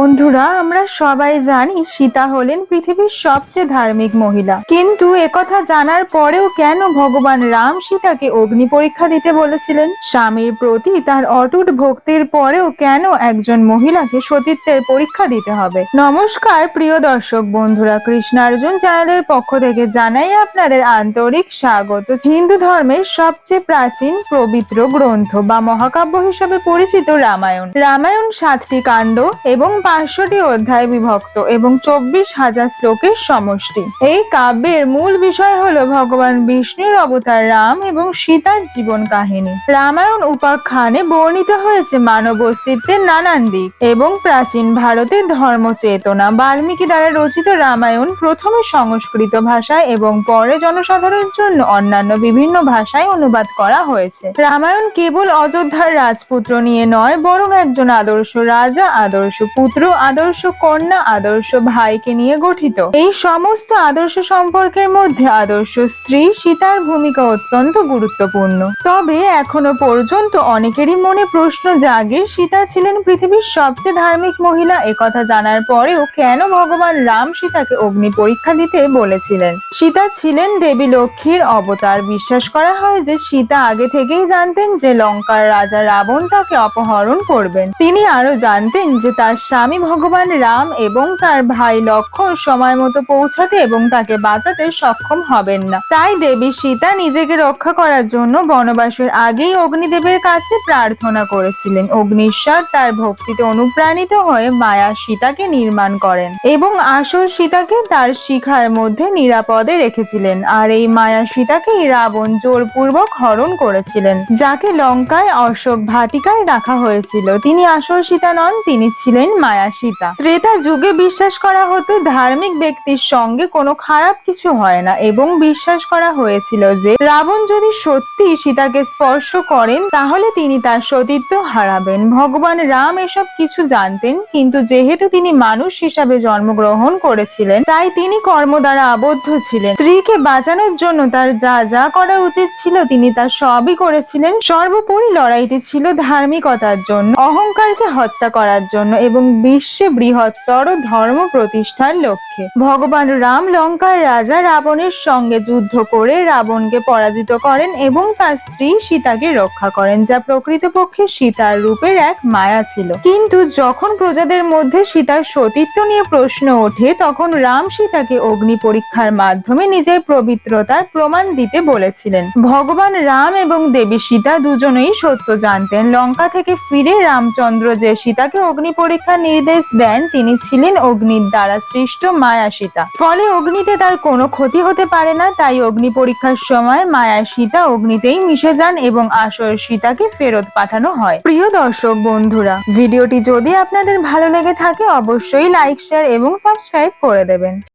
বন্ধুরা, আমরা সবাই জানি সীতা হলেন পৃথিবীর সবচেয়ে ধার্মিক মহিলা। কিন্তু একথা জানার পরেও কেন ভগবান রাম সীতাকে অগ্নি পরীক্ষা দিতে বলেছিলেন? স্বামীর প্রতি তার অটুট ভক্তির পরেও কেন একজন মহিলাকে সতীত্বের পরীক্ষা দিতে হবে? নমস্কার, প্রিয় দর্শক বন্ধুরা, কৃষ্ণার্জুন চ্যানেলের পক্ষ থেকে জানাই আপনাদের আন্তরিক স্বাগত। হিন্দু ধর্মের সবচেয়ে প্রাচীন পবিত্র গ্রন্থ বা মহাকাব্য হিসেবে পরিচিত রামায়ণ। রামায়ণ সাতটি কাণ্ড এবং পাঁচশোটি অধ্যায় বিভক্ত এবং চব্বিশ হাজার শ্লোকের সমষ্টি। এই কাব্যের মূল বিষয় হলো ভগবান বিষ্ণুর অবতার রাম এবং সীতার জীবন কাহিনী। রামায়ণ উপাখ্যানে বর্ণিত হয়েছে মানব অস্তিত্বের নানান দিক এবং প্রাচীন ভারতের ধর্ম চেতনা বাল্মীকি দ্বারা রচিত রামায়ণ প্রথমে সংস্কৃত ভাষায় এবং পরে জনসাধারণের জন্য অন্যান্য বিভিন্ন ভাষায় অনুবাদ করা হয়েছে। রামায়ণ কেবল অযোধ্যার রাজপুত্র নিয়ে নয়, বরং একজন আদর্শ রাজা, আদর্শ পুত্র আদর্শ কন্যা আদর্শ ভাইকে নিয়ে গঠিত। এই সমস্ত আদর্শ সম্পর্কের মধ্যে আদর্শ স্ত্রী সীতার ভূমিকা অত্যন্ত গুরুত্বপূর্ণ। তবে এখনও পর্যন্ত অনেকেরই মনে প্রশ্ন জাগে, সীতা ছিলেন পৃথিবীর সবচেয়ে ধার্মিক মহিলা। একথা জানার পরেও কেন ভগবান রাম সীতাকে অগ্নি পরীক্ষা দিতে বলেছিলেন? সীতা ছিলেন দেবী লক্ষ্মীর অবতার। বিশ্বাস করা হয় যে সীতা আগে থেকেই জানতেন যে লঙ্কার রাজা রাবণ তাকে অপহরণ করবেন। তিনি আরও জানতেন যে তার স্বামী ভগবান রাম এবং তার ভাই লক্ষণ সময় মতো পৌঁছাতে এবং তাকে বাঁচাতে সক্ষম হবেন না। তাই দেবী সীতা নিজেকে রক্ষা করার জন্য বনবাসের আগেই অগ্নিদেবের কাছে প্রার্থনা করেছিলেন। অগ্নিশ্বর তার ভক্তিতে অনুপ্রাণিত হয়ে মায়া সীতাকে নির্মাণ করেন এবং আসল সীতাকে তার শিখার মধ্যে নিরাপদে রেখেছিলেন আর এই মায়া সীতাকেই রাবণ জোরপূর্বক হরণ করেছিলেন, যাকে লঙ্কায় অশোক ভাটিকায় রাখা হয়েছিল। তিনি আসল সীতা নন, তিনি ছিলেন মায়া সীতা ত্রেতা যুগে বিশ্বাস করা হতো ধার্মিক ব্যক্তির সঙ্গে কোনো খারাপ কিছু হয় না এবং বিশ্বাস করা হয়েছিল যে রাবণ যদি সত্যি সীতাকে স্পর্শ করেন, তাহলে তিনি তার সতীত্ব হারাবেন। ভগবান রাম এসব কিছু জানতেন, কিন্তু যেহেতু তিনি মানুষ হিসাবে জন্মগ্রহণ করেছিলেন, তাই তিনি কর্ম দ্বারা আবদ্ধ ছিলেন। স্ত্রীকে বাঁচানোর জন্য তার যা যা করা উচিত ছিল, তিনি তার সবই করেছিলেন। সর্বোপরি লড়াইটি ছিল ধার্মিকতার জন্য, অহংকারকে হত্যা করার জন্য এবং বিশ্বে বৃহত্তর ধর্ম প্রতিষ্ঠার লক্ষ্যে। ভগবান রাম লঙ্কার রাজা রাবণের সঙ্গে যুদ্ধ করে রাবণকে পরাজিত করেন এবং তার স্ত্রী সীতাকে রক্ষা করেন, যা প্রকৃতপক্ষে সীতার রূপের এক মায়া ছিল। কিন্তু যখন প্রজাদের মধ্যে সীতার সতীত্ব নিয়ে প্রশ্ন ওঠে, তখন রাম সীতাকে অগ্নি পরীক্ষার মাধ্যমে নিজের পবিত্রতার প্রমাণ দিতে বলেছিলেন। ভগবান রাম এবং দেবী সীতা দুজনেই সত্য জানতেন। লঙ্কা থেকে ফিরে রামচন্দ্র যে সীতাকে অগ্নি পরীক্ষা পরীক্ষার নির্দেশ দেন, তিনি ছিলেন অগ্নির দ্বারা সৃষ্ট মায়া সীতা ফলে অগ্নিতে তার কোনো ক্ষতি হতে পারে না, তাই অগ্নি পরীক্ষার সময় মায়া সীতা অগ্নিতেই মিশে যান এবং আসল সীতাকে ফেরত পাঠানো হয়। প্রিয় দর্শক বন্ধুরা, ভিডিওটি যদি আপনাদের ভালো লেগে থাকে, অবশ্যই লাইক, শেয়ার এবং সাবস্ক্রাইব করে দেবেন।